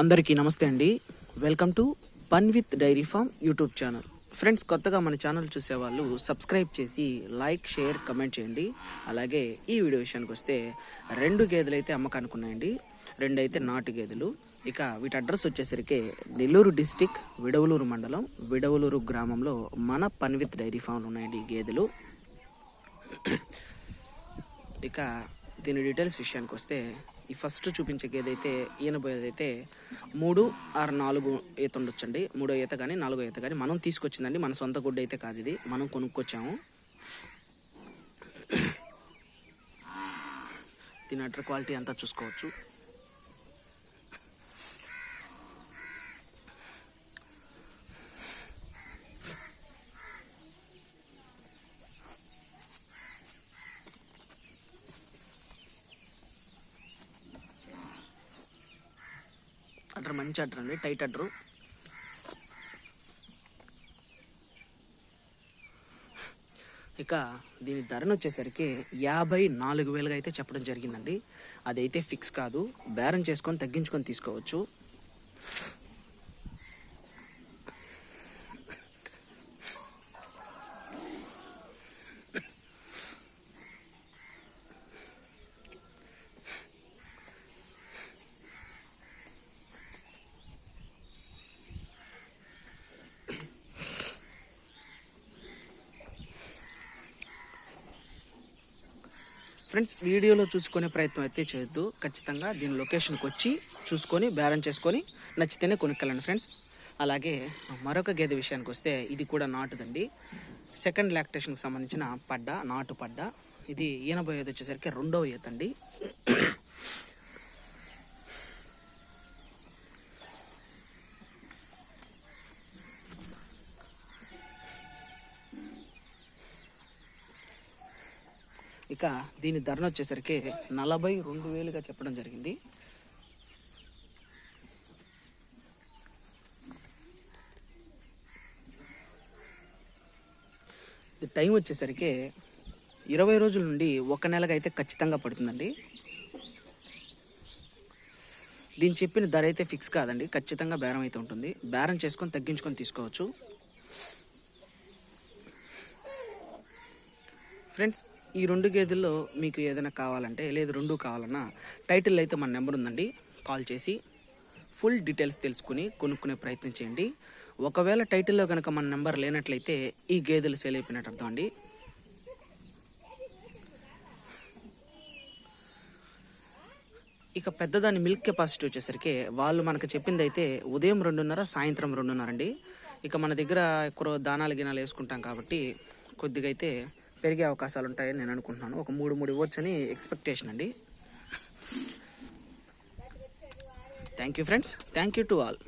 అందరికీ నమస్తే అండి. Welcome to fun with dairy farm YouTube channel. Friends కొత్తగా మన ఛానల్ చూసేవాళ్ళు సబ్స్క్రైబ్ చేసి లైక్ షేర్ కమెంట్ చేయండి. అలాగే ఈ వీడియో విషయానికి వస్తే రెండు గేదెలు అయితే అమ్మకానికి ఉన్నాయండి. రెండు అయితే నాటు గేదెలు. ఇక వీటి అడ్రస్ వచ్చేసరికి నెల్లూరు డిస్టిక్ విడవలూరు మండలం విడవలూరు గ్రామంలో మన పన్ విత్ డైరీ ఫామ్లు ఉన్నాయండి ఈ గేదెలు. ఇక దీని డీటెయిల్స్ విషయానికి వస్తే ఈ ఫస్ట్ చూపించే గేదె అయితే ఈయనబోయేదైతే మూడు ఆరు నాలుగు ఈత ఉండొచ్చండి. మూడో ఈత కానీ నాలుగో ఈత కానీ మనం తీసుకొచ్చిందండి. మన సొంత గుడ్డ అయితే కాదు ఇది. మనం కొనుక్కొచ్చాము. దీని అటర్ క్వాలిటీ అంతా చూసుకోవచ్చు. అటర్ మంచి అటర్ అండి టైట్ అటరు ఇక దీని ధరను వచ్చేసరికి యాభై నాలుగు వేలుగా అయితే చెప్పడం జరిగిందండి. అదైతే ఫిక్స్ కాదు బేరం చేసుకొని తగ్గించుకొని తీసుకోవచ్చు. ఫ్రెండ్స్ వీడియోలో చూసుకునే ప్రయత్నం అయితే చేయొద్దు. ఖచ్చితంగా దీని లొకేషన్కి వచ్చి చూసుకొని బేరం చేసుకొని నచ్చితేనే కొనుక్కెళ్ళండి ఫ్రెండ్స్ అలాగే మరొక గేదె విషయానికి వస్తే ఇది కూడా నాటుదండి. సెకండ్ లాక్టేషన్కి సంబంధించిన పడ్డ నాటు పడ్డ. ఇది ఈనబోయేది వచ్చేసరికి రెండవ ఈత అండి. ఇక దీని ధరను వచ్చేసరికి నలభై రెండు వేలుగా చెప్పడం జరిగింది. టైం వచ్చేసరికి ఇరవై రోజుల నుండి ఒక నెలగా అయితే ఖచ్చితంగా పడుతుందండి. దీని చెప్పిన ధర అయితే ఫిక్స్ కాదండి ఖచ్చితంగా బేరం అయితే ఉంటుంది. బేరం చేసుకొని తగ్గించుకొని తీసుకోవచ్చు. ఫ్రెండ్స్ ఈ రెండు గేదెల్లో మీకు ఏదైనా కావాలంటే లేదు రెండు కావాలన్నా టైటిల్ అయితే మన నెంబర్ ఉందండి. కాల్ చేసి ఫుల్ డీటెయిల్స్ తెలుసుకుని కొనుక్కునే ప్రయత్నం చేయండి. ఒకవేళ టైటిల్లో కనుక మన నెంబర్ లేనట్లయితే ఈ గేదెలు సేల్ అయిపోయినట్టు అర్థం అండి. ఇక పెద్దదాని మిల్క్ కెపాసిటీ వచ్చేసరికి వాళ్ళు మనకు చెప్పింది అయితే ఉదయం రెండున్నర సాయంత్రం రెండున్నర అండి. ఇక మన దగ్గర ఎక్కువ దానాలు గినాలు వేసుకుంటాం కాబట్టి కొద్దిగా అయితే పెరిగే అవకాశాలు ఉంటాయని నేను అనుకుంటున్నాను. ఒక మూడు మూడు ఇవ్వచ్చని ఎక్స్పెక్టేషన్ అండి. Thank you friends thank you to all